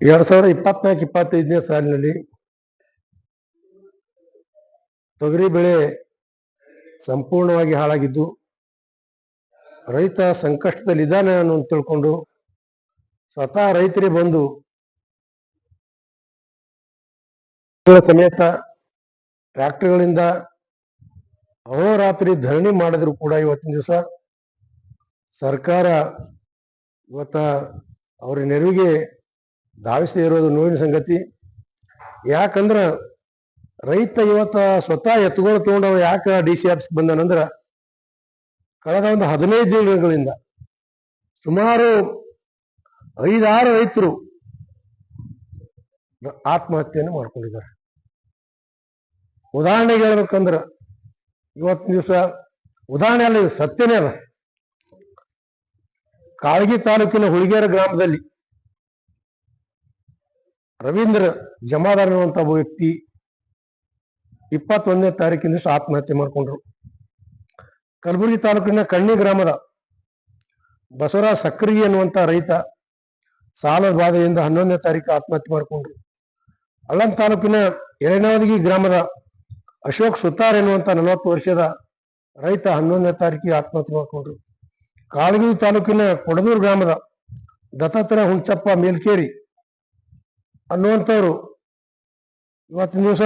ಎರಡ್ ಸಾವಿರದ ಇಪ್ಪತ್ನಾಲ್ಕು ಇಪ್ಪತ್ತೈದನೇ ಸಾಲಿನಲ್ಲಿ ತೊಗರಿ ಬೆಳೆ ಸಂಪೂರ್ಣವಾಗಿ ಹಾಳಾಗಿದ್ದು, ರೈತ ಸಂಕಷ್ಟದಲ್ಲಿದ್ದಾನೆ ಅನ್ನೋ ತಿಳ್ಕೊಂಡು ಸ್ವತಃ ರೈತರೇ ಬಂದು ಸಮೇತ ಟ್ರ್ಯಾಕ್ಟರ್ಗಳಿಂದ ಅಹೋರಾತ್ರಿ ಧರಣಿ ಮಾಡಿದ್ರು ಕೂಡ ಇವತ್ತಿನ ದಿವಸ ಸರ್ಕಾರ ಇವತ್ತ ಅವರ ನೆರವಿಗೆ ಧಾವಿಸದೇ ಇರೋದು ನೋವಿನ ಸಂಗತಿ. ಯಾಕಂದ್ರ ರೈತ ಇವತ್ತ ಸ್ವತಃ ಎತ್ತುಗಳು ತಗೊಂಡವ ಯಾಕ ಡಿ ಸಿ ಆಫೀಸ್ ಬಂದನಂದ್ರ ಕಳೆದ ಒಂದು ಹದಿನೈದು ದಿನಗಳಿಂದ ಸುಮಾರು ಐದಾರು ರೈತರು ಆತ್ಮಹತ್ಯೆಯನ್ನು ಮಾಡ್ಕೊಂಡಿದ್ದಾರೆ. ಉದಾಹರಣೆಗೆ ಹೇಳ್ಬೇಕಂದ್ರ ಇವತ್ತಿನ ದಿವಸ ಉದಾಹರಣೆ ಅಲ್ಲ ಸತ್ಯನೇ ಅಲ್ಲ. ಕಾಳಗಿ ತಾಲೂಕಿನ ಹುಳಿಗೇರ ಗ್ರಾಮದಲ್ಲಿ ರವೀಂದ್ರ ಜಮಾದಾರ್ ಅನ್ನುವಂಥ ಒಬ್ಬ ವ್ಯಕ್ತಿ ಇಪ್ಪತ್ತೊಂದನೇ ತಾರೀಕಿನ ಆತ್ಮಹತ್ಯೆ ಮಾಡಿಕೊಂಡ್ರು. ಕಲಬುರಗಿ ತಾಲೂಕಿನ ಕಣ್ಣಿ ಗ್ರಾಮದ ಬಸವರಾಜ್ ಸಕ್ರಿ ಎನ್ನುವಂತ ರೈತ ಸಾಲದ ಬಾಧೆಯಿಂದ ಹನ್ನೊಂದನೇ ತಾರೀಕು ಆತ್ಮಹತ್ಯೆ ಮಾಡಿಕೊಂಡ್ರು. ಅಳ್ಳಂ ತಾಲೂಕಿನ ಎಳೆನವದಗಿ ಗ್ರಾಮದ ಅಶೋಕ್ ಸುತಾರ್ ಎನ್ನುವಂತ ನಲವತ್ತು ವರ್ಷದ ರೈತ ಹನ್ನೊಂದನೇ ತಾರೀಕಿಗೆ ಆತ್ಮಹತ್ಯೆ ಮಾಡಿಕೊಂಡ್ರು. ಕಾಳಗಿ ತಾಲೂಕಿನ ಕೊಡದೂರು ಗ್ರಾಮದ ದತ್ತಾತ್ರೇಯ ಹುಂಚಪ್ಪ ಮೇಲ್ಕೇರಿ ಅನ್ನುವಂಥವ್ರು ಇವತ್ತಿನ ದಿವಸ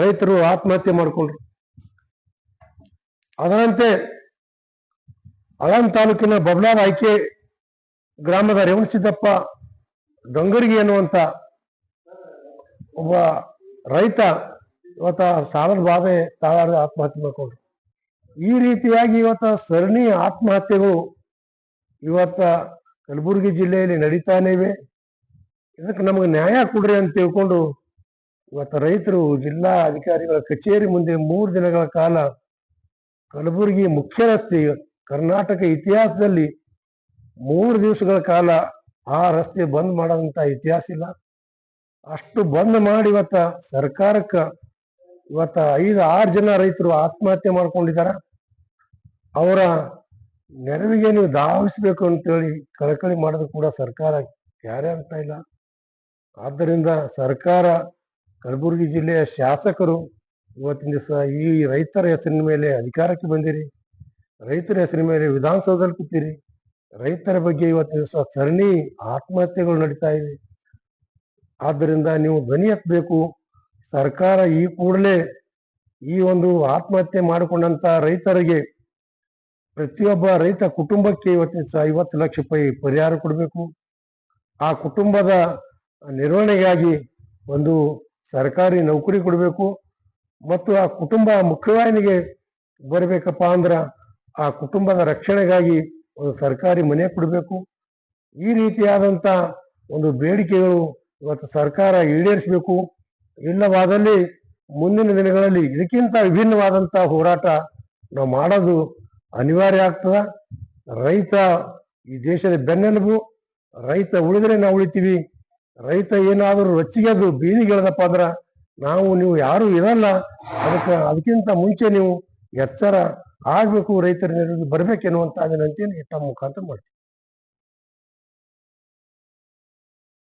ರೈತರು ಆತ್ಮಹತ್ಯೆ ಮಾಡಿಕೊಂಡ್ರು. ಅದರಂತೆ ಅಳಂ ತಾಲೂಕಿನ ಬಬ್ಲಾದ ಆಯ್ಕೆ ಗ್ರಾಮದ ರೇವಣಸಿದ್ದಪ್ಪ ಗಂಗರಿಗೆ ಅನ್ನುವಂತ ಒಬ್ಬ ರೈತ ಇವತ್ತ ಸಾಲದ ಬಾಧೆ ತಾಳಾಡ ಆತ್ಮಹತ್ಯೆ ಮಾಡಿಕೊಂಡ್ರು. ಈ ರೀತಿಯಾಗಿ ಇವತ್ತ ಸರಣಿ ಆತ್ಮಹತ್ಯೆಗಳು ಇವತ್ತ ಕಲಬುರಗಿ ಜಿಲ್ಲೆಯಲ್ಲಿ ನಡೀತಾನೆ ಇದಕ್ಕೆ ನಮಗೆ ನ್ಯಾಯ ಕೊಡ್ರಿ ಅಂತ ತಿಳ್ಕೊಂಡು ಇವತ್ತು ರೈತರು ಜಿಲ್ಲಾ ಅಧಿಕಾರಿಗಳ ಕಚೇರಿ ಮುಂದೆ ಮೂರು ದಿನಗಳ ಕಾಲ ಕಲಬುರಗಿ ಮುಖ್ಯ ರಸ್ತೆ ಕರ್ನಾಟಕ ಇತಿಹಾಸದಲ್ಲಿ ಮೂರು ದಿವಸಗಳ ಕಾಲ ಆ ರಸ್ತೆ ಬಂದ್ ಮಾಡೋದಂತ ಇತಿಹಾಸ ಇಲ್ಲ. ಅಷ್ಟು ಬಂದ್ ಮಾಡಿ ಇವತ್ತ ಸರ್ಕಾರಕ್ಕ ಇವತ್ತ ಐದು, ಆರು ಜನ ರೈತರು ಆತ್ಮಹತ್ಯೆ ಮಾಡ್ಕೊಂಡಿದ್ದಾರೆ ಅವರ ನೆರವಿಗೆ ನೀವು ಧಾವಿಸ್ಬೇಕು ಅಂತೇಳಿ ಕಳಕಳಿ ಮಾಡೋದು ಕೂಡ ಸರ್ಕಾರ ಯಾರೇ ಅಂತ ಇಲ್ಲ. ಆದ್ದರಿಂದ ಸರ್ಕಾರ ಕಲಬುರಗಿ ಜಿಲ್ಲೆಯ ಶಾಸಕರು ಇವತ್ತಿನ ದಿವಸ ಈ ರೈತರ ಹೆಸರಿನ ಮೇಲೆ ಅಧಿಕಾರಕ್ಕೆ ಬಂದಿರಿ. ರೈತರ ಹೆಸರಿನ ಮೇಲೆ ವಿಧಾನಸೌಧದಲ್ಲಿ ಕೂತೀರಿ. ರೈತರ ಬಗ್ಗೆ ಇವತ್ತಿನ ದಿವಸ ಸರಣಿ ಆತ್ಮಹತ್ಯೆಗಳು ನಡೀತಾ ಇವೆ. ಆದ್ದರಿಂದ ನೀವು ಧ್ವನಿ ಎತ್ತಬೇಕು ಸರ್ಕಾರ ಈ ಕೂಡಲೇ ಈ ಒಂದು ಆತ್ಮಹತ್ಯೆ ಮಾಡಿಕೊಂಡಂತ ರೈತರಿಗೆ ಪ್ರತಿಯೊಬ್ಬ ರೈತ ಕುಟುಂಬಕ್ಕೆ ಇವತ್ತಿನ ದಿವಸ ಐವತ್ತು ಲಕ್ಷ ರೂಪಾಯಿ ಪರಿಹಾರ ಕೊಡಬೇಕು. ಆ ಕುಟುಂಬದ ನಿರ್ವಹಣೆಗಾಗಿ ಒಂದು ಸರ್ಕಾರಿ ನೌಕರಿ ಕೊಡಬೇಕು ಮತ್ತು ಆ ಕುಟುಂಬ ಮುಖ್ಯವಾಹಿನಿಗೆ ಬರಬೇಕಪ್ಪ ಅಂದ್ರ ಆ ಕುಟುಂಬದ ರಕ್ಷಣೆಗಾಗಿ ಒಂದು ಸರ್ಕಾರಿ ಮನೆ ಕೊಡಬೇಕು. ಈ ರೀತಿಯಾದಂತ ಒಂದು ಬೇಡಿಕೆಗಳು ಇವತ್ತು ಸರ್ಕಾರ ಈಡೇರಿಸಬೇಕು. ಇಲ್ಲವಾದಲ್ಲಿ ಮುಂದಿನ ದಿನಗಳಲ್ಲಿ ಇದಕ್ಕಿಂತ ವಿಭಿನ್ನವಾದಂತ ಹೋರಾಟ ನಾವು ಮಾಡೋದು ಅನಿವಾರ್ಯ ಆಗ್ತದ. ರೈತ ಈ ದೇಶದ ಬೆನ್ನೆಲುಬು, ರೈತ ಉಳಿದ್ರೆ ನಾವು ಉಳಿತೀವಿ. ರೈತ ಏನಾದರೂ ರೊಚ್ಚಿಗೆದ್ದು ಬೀದಿಗೆಳದಪ್ಪ ಅಂದ್ರ ನಾವು ನೀವು ಯಾರು ಇರಲ್ಲ. ಅದಕ್ಕೆ ಅದಕ್ಕಿಂತ ಮುಂಚೆ ನೀವು ಎಚ್ಚರ ಆಗ್ಬೇಕು ರೈತರ ನೆರವಿಗೆ ಬರ್ಬೇಕೆನ್ನುವಂತ ವಿನಂತಿಯನ್ನು ಇಟ್ಟ ಮುಖಾಂತರ ಮಾಡ್ತೀವಿ